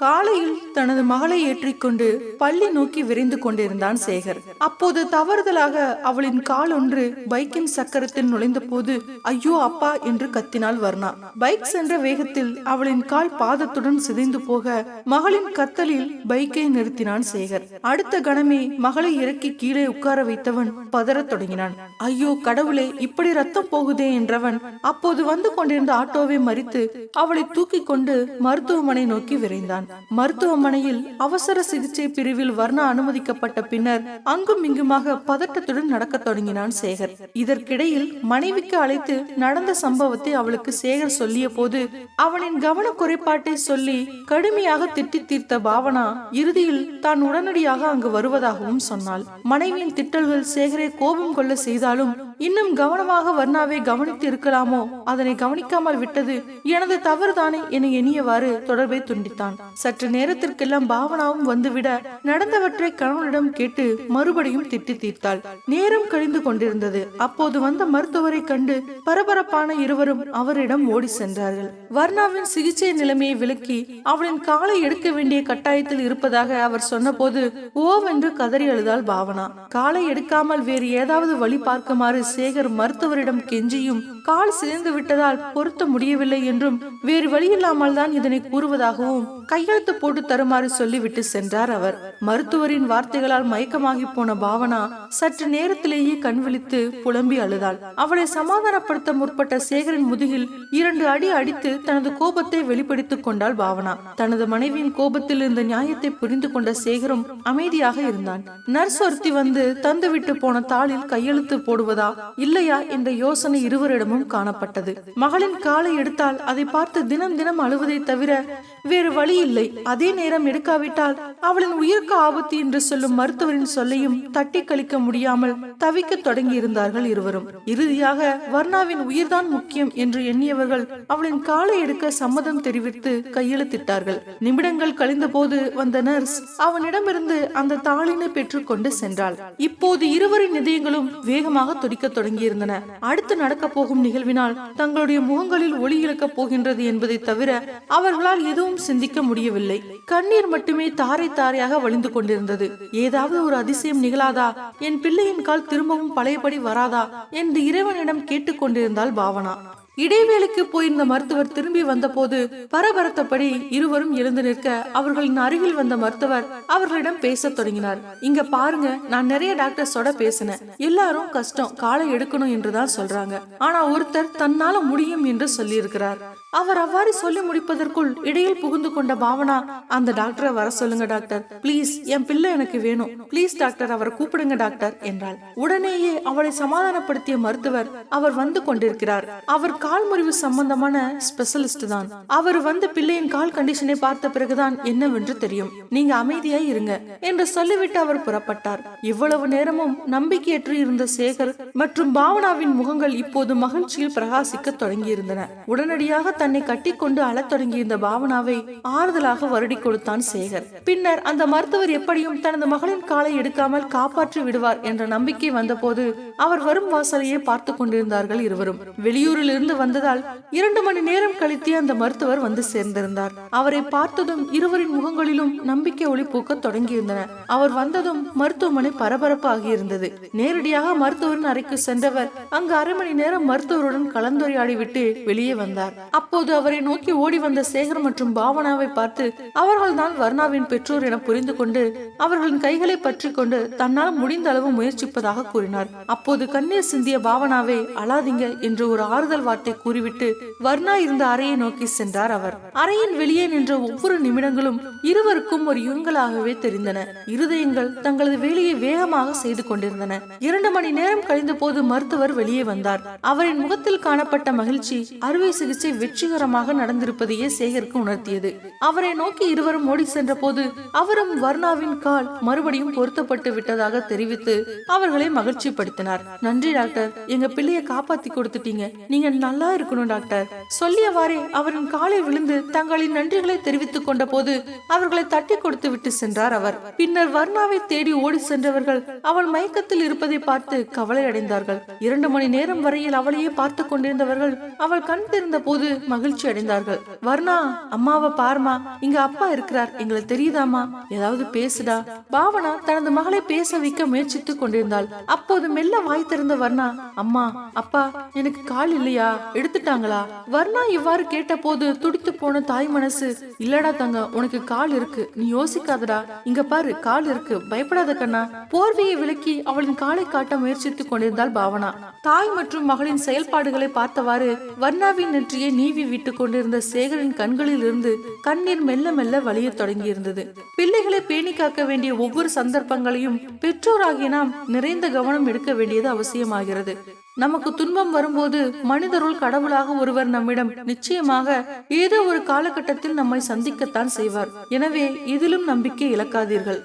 காலையில் தனது மகளை ஏற்றிக்கொண்டு பள்ளி நோக்கி விரைந்து கொண்டிருந்தான் சேகர். அப்போது தவறுதலாக அவளின் கால் ஒன்று பைக்கின் சக்கரத்தில் நுழைந்த போது ஐயோ அப்பா என்று கத்தினாள் வர்ணா. பைக் சென்ற வேகத்தில் அவளின் கால் பாதத்துடன் சிதைந்து போக மகளின் கத்தலில் பைக்கை நிறுத்தினான் சேகர். அடுத்த கணமே மகளை இறக்கி கீழே உட்கார வைத்தவன் பதறத் தொடங்கினான். ஐயோ கடவுளே இப்படி ரத்தம் போகுதே என்றவன் அப்போது வந்து கொண்டிருந்த ஆட்டோவை மறித்து அவளை தூக்கி கொண்டு மருத்துவமனை நோக்கி விரைந்தான். மருத்துவமனையில் அவசர சிகிச்சை பிரிவில் வர்ணா அனுமதிக்கப்பட்ட பின்னர் அங்கும் இங்குமாக பதட்டத்துடன் நடக்கத் தொடங்கினான் சேகர். இதற்கிடையில் மனைவிக்கு அழைத்து நடந்த சம்பவத்தை அவளுக்கு சேகர் சொல்லிய போது அவனின் கவன குறைபாட்டை சொல்லி கடுமையாக திட்டி தீர்த்த பாவனா இறுதியில் தான் உடனடியாக அங்கு வருவதாகவும் சொன்னாள். மனைவியின் திட்டல்கள் சேகரை கோபம் கொள்ள செய்தாலும் இன்னும் கவனமாக வர்ணாவை கவனித்து இருக்கலாமோ அதனை கவனிக்காமல் விட்டது. எனது தவறுதானே? என எண்ணியவாறு தொடர்பை துண்டித்தான். சற்று நேரத்திற்கெல்லாம் பாவனாவும் வந்துவிட நடந்தவற்றை கணவனிடம் கேட்டு மறுபடியும் திட்டி தீர்த்தாள். நேரம் கழிந்து கொண்டிருந்தது. அப்போது வந்த மருத்துவரை கண்டு பரபரப்பான இருவரும் அவரிடம் ஓடி சென்றார்கள். வர்ணாவின் சிகிச்சை நிலைமையை விளக்கி அவளின் காலை எடுக்க வேண்டிய கட்டாயத்தில் இருப்பதாக அவர் சொன்னபோது ஓவென்று கதறி அழுதாள் பாவனா. காலை எடுக்காமல் வேறு ஏதாவது வழி பார்க்குமாறு சேகர் மருத்துவரிடம் கெஞ்சியும் கால் சிதைந்து விட்டதால் பொருத்த முடியவில்லை என்றும் வேறு வழியில்லாமல் தான் இதனை கூறுவதாகவும் கையெழுத்து போட்டு தருமாறு சொல்லிவிட்டு சென்றார் அவர். மருத்துவரின் வார்த்தைகளால் மயக்கமாகி போன பாவனா சற்று நேரத்திலேயே கண் விழித்து புலம்பி அழுதாள். அவளை சமாதானப்படுத்த முற்பட்ட சேகரின் முதுகில் இரண்டு அடி அடித்து தனது கோபத்தை வெளிப்படுத்திக் கொண்டாள் பாவனா. தனது மனைவியின் கோபத்தில் இருந்த நியாயத்தை புரிந்து கொண்ட சேகரும் அமைதியாக இருந்தான். நர்ஸ் ஒருத்தி வந்து தந்துவிட்டு போன தாளில் கையெழுத்து போடுவதா இல்லையா என்ற யோசனை இருவரிடமும் காணப்பட்டது. மகளின் காலை எடுத்தால் அதை பார்த்து தினம் தினம் அழுவதை தவிர வேறு வழி இல்லை. அதே நேரம் எடுக்காவிட்டால் அவளின் உயிருக்கு ஆபத்து என்று சொல்லும் மருத்துவரின் சொல்லையும் தட்டி கழிக்க முடியாமல் தவிக்க தொடங்கி இருந்தார்கள் இருவரும். இறுதியாக வர்ணாவின் உயிர்தான் முக்கியம் என்று எண்ணியவர்கள் அவளின் காலை எடுக்க சம்மதம் தெரிவித்து கையெழுத்திட்டார்கள். நிமிடங்கள் கழிந்த போது வந்த நர்ஸ் அவனிடமிருந்து அந்த தாளினை பெற்றுக்கொண்டு சென்றாள். இப்போது இருவரின் இதயங்களும் வேகமாக துடிக்க தொடங்கியிருந்தன. அடுத்து நடக்க போகும் நிகழ்வினால் தங்களுடைய முகங்களில் ஒளி இழக்கப் போகின்றது என்பதை தவிர அவர்களால் எதுவும் சிந்திக்க முடியவில்லை. கண்ணீர் மட்டுமே தாரை தாரையாக வழிந்து கொண்டிருந்தது. ஏதாவது ஒரு அதிசயம் நிகழாதா? என் பிள்ளையின் கால் திரும்பவும் பழையபடி வராதா? என்று இறைவனிடம் கேட்டுக்கொண்டிருந்தாள் பாவனா. இடைவேளைக்கு போயிருந்த மருத்துவர் திரும்பி வந்தபோது பரபரத்தபடி இருவரும் எழுந்து நிற்க அவர்களின் அருகில் வந்த மருத்துவர் அவர்களிடம் பேசத் தொடங்கினார். இங்க பாருங்க நான் நிறைய டாக்டர்ஸோட பேசினேன். எல்லாரும் கஷ்டம் காலை எடுக்கணும் என்றுதான் சொல்றாங்க. ஆனா ஒருத்தர் தன்னால முடியும் என்று சொல்லியிருக்கிறார். அவர் அவ்வாறு சொல்லி முடிப்பதற்குள் இடையில் புகுந்து கொண்ட பாவனா அந்த டாக்டரை வர சொல்லுங்க டாக்டர். பிளீஸ் என் பிள்ளை எனக்கு வேணும். பிளீஸ் டாக்டர் அவரை கூப்பிடுங்க டாக்டர் என்றாள். உடனேயே அவளை சமாதானப்படுத்திய மருத்துவர் அவர் வந்து கொண்டிருக்கிறார். அவர் கால் முறிவு சம்பந்தமான ஸ்பெஷலிஸ்ட் தான். அவர் வந்து பிள்ளையின் கால் கண்டிஷனை பார்த்த பிறகுதான் என்னவென்று தெரியும். நீங்க அமைதியாய் இருங்க என்று சொல்லிவிட்டு அவர் புறப்பட்டார். இவ்வளவு நேரமும் நம்பிக்கையற்று இருந்த சேகர் மற்றும் பாவனாவின் முகங்கள் இப்போது மகிழ்ச்சியில் பிரகாசிக்க தொடங்கியிருந்தன. உடனடியாக தன்னை கட்டிக்கொண்டு அழத் தொடங்கியிருந்த பாவனாவை ஆறுதலாக வருடி கொடுத்தான் சேகர். பின்னர் அந்த மருத்துவர் எப்படியும் தனது மகளின் காலை எடுக்காமல் காப்பாற்றி விடுவார் என்ற நம்பிக்கை வந்தபோது அவர் வரும் வாசலையே பார்த்து கொண்டிருந்தார்கள் இருவரும். வெளியூரில் இருந்து வந்ததால் இரண்டு மணி நேரம் கழித்து அந்த மருத்துவர் வந்து சேர்ந்திருந்தார். அவரை பார்த்ததும் இருவரின் முகங்களிலும் நம்பிக்கை ஒளி பூக்க தொடங்கியிருந்தன. அவர் வந்ததும் மருத்துவமனை பரபரப்பு ஆகியிருந்தது நேரடியாக மருத்துவரின் அறைக்கு சென்றவர் அங்கு அரை மணி நேரம் மருத்துவருடன் கலந்துரையாடி விட்டு வெளியே வந்தார். அப்ப அப்போது அவரை நோக்கி ஓடி வந்த சேகர் மற்றும் பாவனாவை பார்த்து அவர்கள்தான் வர்ணாவின் பெற்றோர் என புரிந்து கொண்டு அவர்களின் கைகளை பற்றி கொண்டு தன்னால் முடிந்த அளவு முயற்சிப்பதாக கூறினார். அப்போது கண்ணீர் சிந்திய பாவனாவை அழாதீங்க என்று ஒரு ஆறுதல் வார்த்தை கூறிவிட்டு வர்ணா இருந்த அறையை நோக்கி சென்றார் அவர். அறையின் வெளியே நின்ற ஒவ்வொரு நிமிடங்களும் இருவருக்கும் ஒரு யுங்களாகவே தெரிந்தன. இருதயங்கள் தங்களது வேலையை வேகமாக செய்து கொண்டிருந்தன. இரண்டு மணி நேரம் கழிந்த போது மருத்துவர் வெளியே வந்தார். அவரின் முகத்தில் காணப்பட்ட மகிழ்ச்சி அறுவை சிகிச்சை வெற்றி வெற்றிகரமாக நடந்திருப்பதையே சேகருக்கு உணர்த்தியது. அவரை நோக்கி இருவரும் ஓடி சென்ற போது அவரும் வர்ணாவின் கால் மறுபடியும் பொருத்தப்பட்டு விட்டதாக தெரிவித்து அவர்களை மகிழ்ச்சிப்படுத்தினார். நன்றி டாக்டர். எங்க பிள்ளைய காப்பாத்தி கொடுத்துட்டீங்க. நீங்க நல்லா இருக்கணும் டாக்டர். சொல்லியவாறே அவரின் காலை விழுந்து தங்களின் நன்றிகளை தெரிவித்துக் கொண்ட போது அவர்களை தட்டி கொடுத்து விட்டு சென்றார் அவர். பின்னர் வர்ணாவை தேடி ஓடி சென்றவர்கள் அவள் மயக்கத்தில் இருப்பதை பார்த்து கவலை அடைந்தார்கள் இரண்டு மணி நேரம் வரையில் அவளையே பார்த்து கொண்டிருந்தவர்கள் அவள் கண் திறந்த போது மகிழ்ச்சி அடைந்தார்கள். வர்ணா அம்மாவை பாருமா இங்க அப்பா இருக்கிறார். எங்களுக்கு தெரியுதாமா ஏதாவது பேசுடா. பாவனா தனது மகளை பேச வைக்க முயற்சித்துக் கொண்டிருந்தாள். அப்போது மெல்ல வாய் திறந்த வர்ணா அம்மா அப்பா எனக்கு கால் இல்லையா? எடுத்துட்டாங்களா? வர்ணா இவ்வாறு கேட்ட போது துடித்து போன தாய் மனசு இல்லடா தங்க உனக்கு கால் இருக்கு. நீ யோசிக்காதடா. இங்க பாரு கால் இருக்கு. பயப்படாத கண்ணா. போர்வையை விலக்கி அவளின் காலை காட்ட முயற்சித்துக் கொண்டிருந்தாள் பாவனா. தாய் மற்றும் மகளின் செயல்பாடுகளை பார்த்தவாறு வர்ணாவின் நெற்றியை நீவி விட்டுக் கொண்டிருந்த சேகரின் கண்களில் இருந்து கண்ணீர் மெல்ல மெல்ல வழியத் தொடங்கியிருந்தது. பிள்ளைகளை பேணி காக்க வேண்டிய ஒவ்வொரு சந்தர்ப்பங்களையும் பெற்றோராகிய நாம் நிறைந்த கவனம் எடுக்க வேண்டியது அவசியமாகிறது. நமக்கு துன்பம் வரும்போது மனிதருள் கடவுளாக ஒருவர் நம்மிடம் நிச்சயமாக ஏதோ ஒரு காலகட்டத்தில் நம்மை சந்திக்கத்தான் செய்வார். எனவே இதிலும் நம்பிக்கை இழக்காதீர்கள்.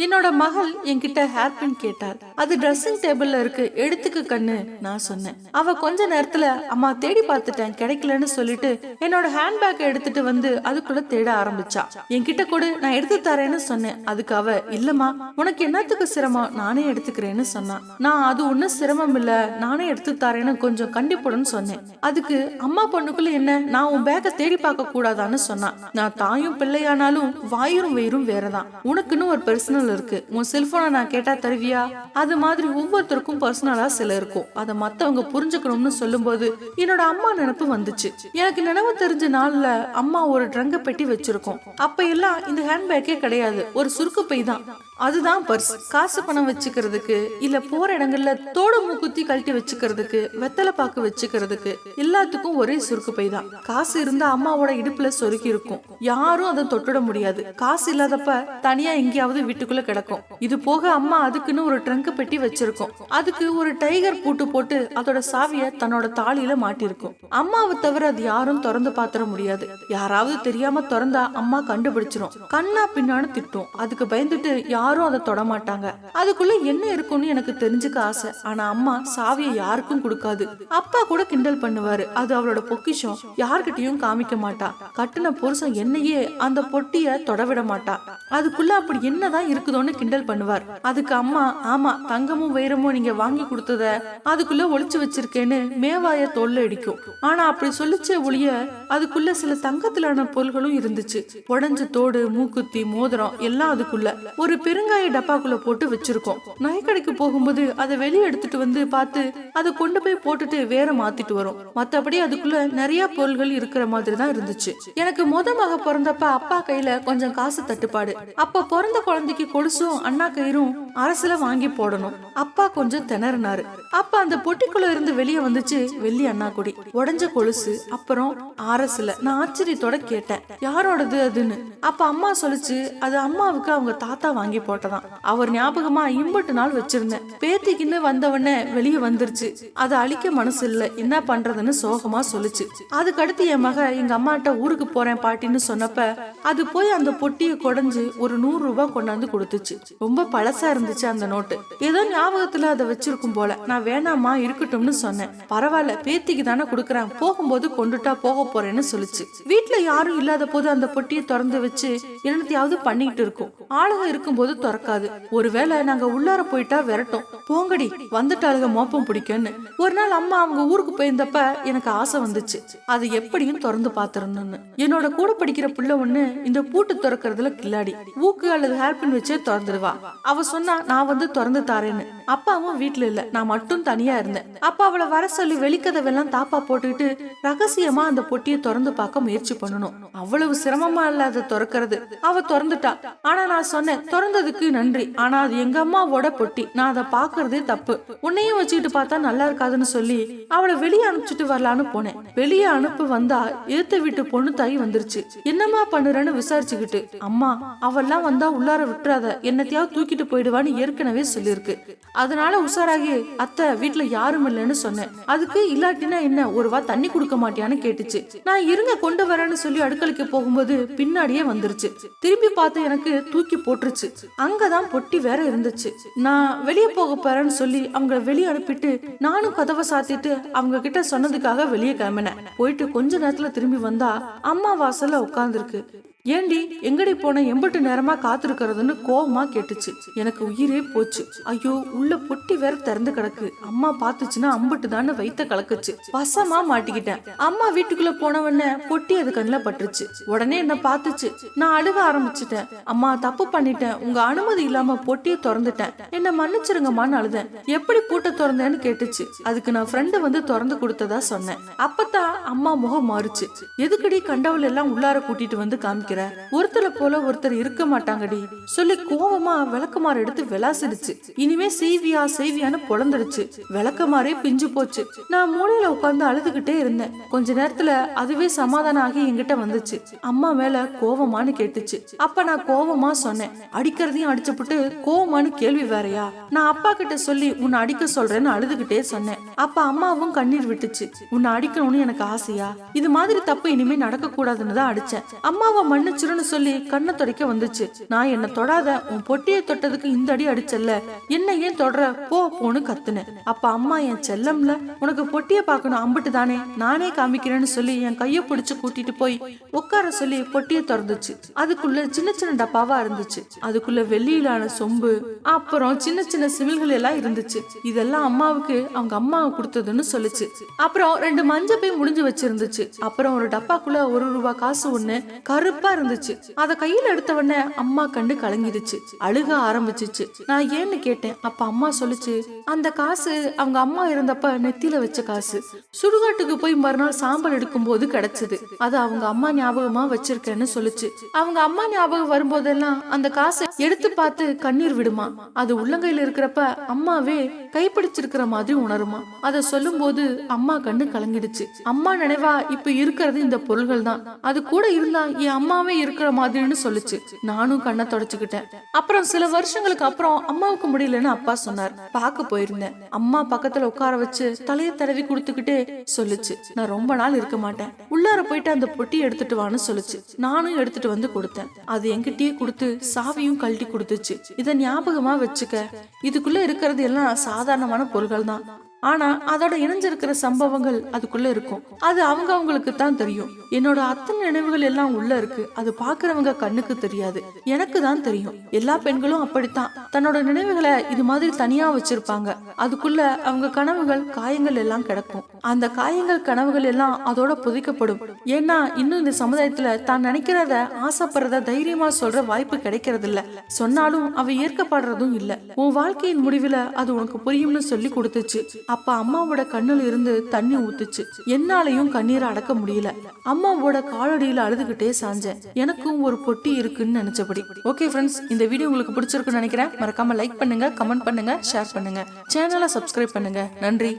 என்னோட மகள் என்கிட்ட ஹேர் பின் கேட்டாள். அது ட்ரெஸ்ஸிங் டேபிள்ல இருக்கு. எடுத்துக்கு கண்ணு. நான் சொன்னேன். அவ கொஞ்ச நேரத்துல அம்மா தேடி பார்த்துட்டேன். கிடைக்கலன்னு சொல்லிட்டு என்னோட ஹேண்ட்பேக் எடுத்துட்டு வந்து அதுக்குள்ள தேட ஆரம்பிச்சா. என்கிட்ட கூட நான் எடுத்து தரேன்னு சொன்னேன். அதுக்கு அவ இல்லம்மா உனக்கு என்னத்துக்கு சிரமம்? நானே எடுத்துக்கிறேன்னு சொன்னான் நான் அது ஒண்ணும் சிரமம் இல்ல. நானே எடுத்து தரேன்னு கொஞ்சம் கண்டிப்புடன் சொன்னேன். அதுக்கு அம்மா பொண்ணுக்குள்ள என்ன? நான் உன் பேக்கை தேடி பார்க்க கூடாதான்னு சொன்னான் நான் தாயும் பிள்ளையானாலும் வாயும் வயிறும் வேறதான். உனக்குன்னு ஒரு பெர்சனல் இருக்கு. உன் செல்போனை நான் கேட்டா தருவியா? அது மாதிரி ஒவ்வொருத்தருக்கும் பர்சனலா சில இருக்கும். அதை மத்தவங்க புரிஞ்சுக்கணும்னு சொல்லும்போது என்னோட அம்மா நினப்பு வந்துச்சு. எனக்கு நினைவு தெரிஞ்ச நாள்ல அம்மா ஒரு ட்ரங்க பெட்டி வச்சிருக்கோம். அப்ப எல்லாம் இந்த ஹேண்ட்பேக்கே கிடையாது. ஒரு சுருக்கு பை தான். அதுதான் பர்ஸ். காசு பணம் வச்சுக்கிறதுக்கு இல்ல போற இடங்கள்ல தோடு மூக்குத்தி கழட்டி வச்சுக்கிறதுக்கு வெத்தலை பாக்கு வச்சுக்கிறதுக்கு எல்லாத்துக்கும் ஒரே சுருக்கு பை தான். காசு இருந்தா அம்மாவோட இடுப்புல சொருக்கி இருக்கும். யாரும் அதை தொட்டுட முடியாது. காசு இல்லாதப்ப தனியா எங்கேயாவது வீட்டுக்குள்ள கிடக்கும். இது போக அம்மா அதுக்குன்னு ஒரு ட்ரங்க் பெட்டி வச்சிருக்கும். அதுக்கு ஒரு டைகர் பூட்டு போட்டு அதோட சாவிய தன்னோட தாலியில மாட்டிருக்கும். அம்மாவை தவிர அது யாரும் திறந்து பாத்திர முடியாது. யாராவது தெரியாம திறந்தா அம்மா கண்டுபிடிச்சிரும். கண்ணா பின்னான்னு திட்டும். அதுக்கு பயந்துட்டு யாரும் அதை தொட மாட்டாங்க அதுக்குள்ள என்ன இருக்கும்னு எனக்கு தெரிஞ்சுக்க ஆசை. ஆனா அம்மா சாவியை யாருக்கும் கொடுக்காது. அப்பா கூட கிண்டல் பண்ணுவாரு. அது அவளோட பொக்கிஷம். யார்கிட்டயும் காமிக்க மாட்டா. கட்டின புருஷன் என்னையே அந்த பொட்டிய தொடவிட மாட்டா. அதுக்குள்ள அப்படி என்னதான் இருக்குதோன்னு கிண்டல் பண்ணுவார். அதுக்கு அம்மா ஆமா தங்கமும் வைரமும் நீங்க வாங்கி கொடுத்தத அதுக்குள்ள ஒளிச்சு வச்சிருக்கேன்னு மேவாய தொல்ல அடிக்கும் ஆனா அப்படி சொல்லிச்சே ஒளிய அதுக்குள்ள சில தங்கத்திலான பொருள்களும் இருந்துச்சு. உடஞ்ச தோடு மூக்குத்தி மோதிரம் எல்லாம் அதுக்குள்ள. ஒரு பெருங்காய டப்பாக்குள்ள போட்டு வச்சிருக்கோம். நகைக்கடைக்கு போகும்போது அதை வெளியே எடுத்துட்டு வந்து பார்த்து அதை கொண்டு போய் போட்டுட்டு வேற மாத்திட்டு வரும். மத்தபடி அதுக்குள்ள நிறைய பொருள்கள் இருக்கிற மாதிரி தான் இருந்துச்சு. எனக்கு மொத மக பிறந்தப்ப அப்பா கையில கொஞ்சம் காசு தட்டுப்பாடு. அப்ப பிறந்த குழந்தைக்கு கொலுசும் அண்ணா கயிறும் அரசுல வாங்கி போடணும். அப்பா கொஞ்சம் திணறினாரு. அப்ப அந்த பொட்டிக்குள்ள இருந்து வெளியே வந்துச்சு வெள்ளி அண்ணா கொடி. உடஞ்ச கொலுசு அப்புறம் அரசுல. நான் ஆச்சரியத்தோட கேட்டேன். யாரோடது அதுன்னு. அப்ப அம்மா சொல்லிச்சு அது அம்மாவுக்கு அவங்க தாத்தா வாங்கி போட்டதான். அவர் ஞாபகமா இம்பட்டு நாள் வச்சிருந்தேன். பேத்திக்குன்னு வந்தவொடனே வெளியே வந்துருச்சு. அதை அழிக்க மனசு இல்ல என்ன பண்றதுன்னு சோகமா சொல்லுச்சு. அதுக்கடுத்து என் மக எங்க அம்மாட்ட ஊருக்கு போறேன் பாட்டின்னு சொன்னப்ப அது போய் அந்த பொட்டியை குடஞ்சு ஒரு நூறு ரூபாய் கொண்டாந்து கொடுத்துச்சு. ரொம்ப பழசா இருந்துச்சு அந்த நோட்டு. ஏதோ ஞாபகத்துல அதை வச்சிருக்கும் போல. நான் வேணாமா இருக்கட்டும்னு சொன்னேன். பரவாயில்ல பேத்திக்கு தானே கொடுக்குறேன். போகும்போது கொண்டுட்டா போக போறேன்னு சொல்லுச்சு. வீட்டுல யாரும் இல்லாத போது அந்த பொட்டியை திறந்து வச்சு என்னத்தையாவது பண்ணிக்கிட்டு இருக்கும். ஆளுங்க இருக்கும்போது திறக்காது. ஒருவேளை நாங்க உள்ளார போயிட்டா விரட்டும். போங்கடி வந்துட்டாளுக மோப்பம் பிடிக்கும்னு ஒரு நாள் அம்மா அவங்க ஊருக்கு போயிருந்தப்ப எனக்கு ஆசை வந்துச்சு. அது எப்படியும் திறந்து பாத்திரணும்னு என்னோட கூட படிக்கிற புள்ள ஒண்ணு இந்த பூட்டு திறக்கிறதுல கில்லாடி. ஊக்கு அல்லது ஹேர்பின் வச்சே திறந்துடுவா. அவ சொன்னா நான் வந்து திறந்து தாரேன்னு. அப்பாவும் வீட்டுல இல்ல. நான் மட்டும் தனியா இருந்தேன். அப்ப அவளை வர சொல்லி வெளிக்கதவெல்லாம் தாப்பா போட்டுக்கிட்டு ரகசியமா அந்த பொட்டியை திறந்து பார்க்க முயற்சி பண்ணணும். அவ்வளவு சிரமமா இல்ல அதை திறக்கிறது. அவ திறந்துட்டா. ஆனா நான் சொன்னேன் திறந்ததுக்கு நன்றி. ஆனா அது எங்க அம்மாவோட பொட்டி. நான் அதை பாக்குறதே தப்பு. உன்னையும் வச்சுக்கிட்டு பார்த்தா நல்லா இருக்காதுன்னு சொல்லி அவளை வெளியே அனுப்பிச்சிட்டு வரலான்னு போனேன். வெளியே அனுப்ப வந்தா ஏத்த வீட்டு பொண்ணு தாய் வந்துருச்சு. என்னம்மா பண்ணுறேன்னு விசாரிச்சுக்கிட்டு. அம்மா அவெல்லாம் வந்தா உள்ளார விட்டுறாத. என்னத்தையாவது தூக்கிட்டு போயிடுவான்னு ஏற்கனவே சொல்லியிருக்கு. அதனால உஷாராகி அத்தை வீட்டுல யாரும் இல்லைன்னு சொன்னேன். அதுக்கு இல்லாட்டினா என்ன? ஒரு வா தண்ணி கொடுக்க மாட்டியான்னு கேட்டுச்சு. நான் இருங்க கொண்டு வரேன்னு சொல்லி அடுக்கலைக்கு போகும்போது பின்னாடியே வந்துருச்சு. திரும்பி பார்த்து எனக்கு தூக்கி போட்டுருச்சு. அங்கதான் பொட்டி வேற இருந்துச்சு. நான் வெளியே போக போறேன்னு சொல்லி அவங்கள வெளியே அனுப்பிட்டு நானும் கதவை சாத்திட்டு அவங்க கிட்ட சொன்னதுக்காக வெளியே கிளம்பினேன். போயிட்டு கொஞ்ச நேரத்துல திரும்பி வந்தா அம்மா வாசல்ல உட்கார்ந்துருக்கு. ஏண்டி எங்கடி போன எம்பட்டு நேரமா காத்திருக்கிறதுன்னு கோவமா கேட்டுச்சு. எனக்கு உயிரே போச்சு. ஐயோ உள்ள பொட்டி வேற திறந்து கிடக்கு. அம்மா பாத்துச்சுன்னா அம்பட்டு தானே வைத்த கலக்குச்சு. வசமா மாட்டிக்கிட்டேன். அம்மா வீட்டுக்குள்ள போனவன பொட்டி அது கண்ணில் பட்டுருச்சு. உடனே என்ன பார்த்துச்சு. நான் அழுக ஆரம்பிச்சிட்டேன். அம்மா தப்பு பண்ணிட்டேன். உங்க அனுமதி இல்லாம பொட்டியை திறந்துட்டேன். என்ன மன்னிச்சிருங்கம்மான்னு அழுதேன். எப்படி பூட்ட திறந்தேன்னு கேட்டுச்சு. அதுக்கு நான் ஃப்ரெண்டு வந்து திறந்து கொடுத்ததா சொன்னேன். அப்பதான் அம்மா முகம் மாறுச்சு. எதுக்கடி கண்டவள் எல்லாம் உள்ளார கூட்டிட்டு வந்து காமிக்கிற ஒருத்தரை போல ஒருத்தர் இருக்க மாட்டாங்கடி. சொல்லி கோவமா விளக்குமாறு எடுத்து விளாசிடுச்சு. இனிமே செய்வியா செய்வியான்னு பொழந்துடுச்சு விளக்கமாறே பிஞ்சு போச்சு. நான் மூலையில உட்கார்ந்து அழுதுகிட்டே இருந்தேன். கொஞ்ச நேரத்துல அதுவே சமாதானம் ஆகி என்கிட்ட வந்துச்சு. அம்மா மேல கோவமான்னு கேட்டுச்சு. அப்ப நான் கோவமா சொன்னேன். அடிக்கிறதையும் அடிச்சுப்புட்டு கோவமான்னு கேள்வி வேறையா? நான் அப்பா கிட்ட சொல்லி உன்னை அடிக்க சொல்றேன்னு அழுதுகிட்டே சொன்னேன். அப்ப அம்மாவும் கண்ணீர் விட்டுச்சு. உன்னை அடிக்கணும்னு எனக்கு ஆசையா? இது மாதிரி தப்பு இனிமே நடக்க கூடாதுன்னு தான் அடிச்சேன். அம்மாவை மன்னிச்சிருன்னு சொல்லி கண்ணை துடைக்க வந்துச்சு. நான் என்ன தொடாத உன் பொட்டியை தொட்டதுக்கு இந்த அடி அடிச்சல்ல. என்ன ஏன் தொடர போ போன்னு கத்துனேன். அப்ப அம்மா என் செல்லம்ல உனக்கு பொட்டிய பார்க்கணும் அம்பிட்டு தானே நானே காமிக்கிறேன்னு சொல்லி என் கைய பிடிச்சு கூட்டிட்டு போய் உட்கார சொல்லி பொட்டிய திறந்துச்சு. அதுக்குள்ள சின்ன சின்ன டப்பாவா இருந்துச்சு. அதுக்குள்ள வெள்ளியிலான சொம்பு அப்புறம் சின்ன சின்ன சிவில்கள் எல்லாம் இருந்துச்சு. இதெல்லாம் அம்மாவுக்கு அவங்க அம்மா கொடுத்ததுன்னு சொல்லுச்சு. அப்புறம் ரெண்டு மஞ்சள் பை முடிஞ்சு வச்சிருந்துச்சு. அப்புறம் ஒரு டப்பாக்குள்ள ஒரு ரூபாய் காசு ஒண்ணு கருப்பா இருந்துச்சு. அத கையில எடுத்த உடனே அம்மா கண்டு கலங்கிடுச்சு. அழுக ஆரம்பிச்சிச்சு. நான் ஏன்னு கேட்டேன். அப்ப அம்மா சொல்லுச்சு அந்த காசு அவங்க அம்மா இருந்தப்ப நெத்தியில வச்ச காசு. சுடுகாட்டுக்கு போய் மறுநாள் சாம்பல் எடுக்கும் போது கிடைச்சது. அது அவங்க அம்மா ஞாபகமா வச்சிருக்கேன்னு சொல்லுச்சு. அவங்க அம்மா ஞாபகம் வரும்போதெல்லாம் அந்த காசை எடுத்து பார்த்து கண்ணீர் விடுமா. அது உள்ளங்கையில இருக்கிறப்ப அம்மாவே கைப்பிடிச்சிருக்கிற மாதிரி உணருமா. அதை சொல்லும் போது அம்மா கண்ணு கலங்கிடுச்சு. அம்மா நினைவா இப்ப இருக்கிறது இந்த பொருள்கள் தான் அது கூட இருந்தா என் அம்மா அம்மாவே இருக்கிற மாதிரின்னு சொல்லுச்சு. நானும் கண்ணை தொடச்சுக்கிட்டேன். அப்புறம் சில வருஷங்களுக்கு அப்புறம் அம்மாவுக்கு முடியலன்னு அப்பா சொன்னார். பார்க்க போயிருந்தேன். அம்மா பக்கத்துல உட்கார வச்சு தலையை தடவி கொடுத்துக்கிட்டே சொல்லுச்சு. நான் ரொம்ப நாள் இருக்க மாட்டேன். உள்ளார போயிட்டு அந்த பொட்டி எடுத்துட்டு வான்னு சொல்லுச்சு. நானும் எடுத்துட்டு வந்து கொடுத்தேன். அது என்கிட்டயே கொடுத்து சாவியும் கழட்டி கொடுத்துச்சு. இதை ஞாபகமா வச்சுக்க. இதுக்குள்ள இருக்கிறது எல்லாம் சாதாரணமான பொருள்கள் தான் ஆனா அதோட இணைஞ்சிருக்கிற சம்பவங்கள் அதுக்குள்ள இருக்கும். அது அவங்க அவங்களுக்கு தான் தெரியும். என்னோட அத்தனை நினைவுகள் எல்லாம் உள்ள இருக்கு. அது பாக்குறவங்க கண்ணுக்கு தெரியாது. எனக்கு தான் தெரியும். எல்லா பெண்களும் அப்படித்தான். தன்னோட நினைவுகளை இது மாதிரி தனியா வச்சிருப்பாங்க. அதுக்குள்ள அவங்க கனவுகள் காயங்கள் எல்லாம் கிடக்கும். அந்த காயங்கள் கனவுகள் எல்லாம் அதோட புதைக்கப்படும். ஏன்னா இன்னும் இந்த சமுதாயத்துல தான் நினைக்கிறத ஆசைப்படுறத தைரியமா சொல்ற வாய்ப்பு கிடைக்கிறது இல்ல சொன்னாலும் அவ ஏற்கப்படுறதும் இல்ல. உன் வாழ்க்கையின் முடிவுல அது உனக்கு புரியும்னு சொல்லி கொடுத்துச்சு. அப்ப அம்மாவோட கண்ணுல இருந்து தண்ணி ஊத்துச்சு. என்னாலையும் கண்ணீரை அடக்க முடியல. அம்மாவோட காலடியில அழுதுகிட்டே சாஞ்சேன். எனக்கும் ஒரு பொட்டி இருக்குன்னு நினைச்சபடி. ஓகே ஃப்ரெண்ட்ஸ் இந்த வீடியோ உங்களுக்கு பிடிச்சிருக்குன்னு நினைக்கிறேன். மறக்காம லைக் பண்ணுங்க கமெண்ட் பண்ணுங்க ஷேர் பண்ணுங்க. சேனலை சப்ஸ்கிரைப் பண்ணுங்க. நன்றி.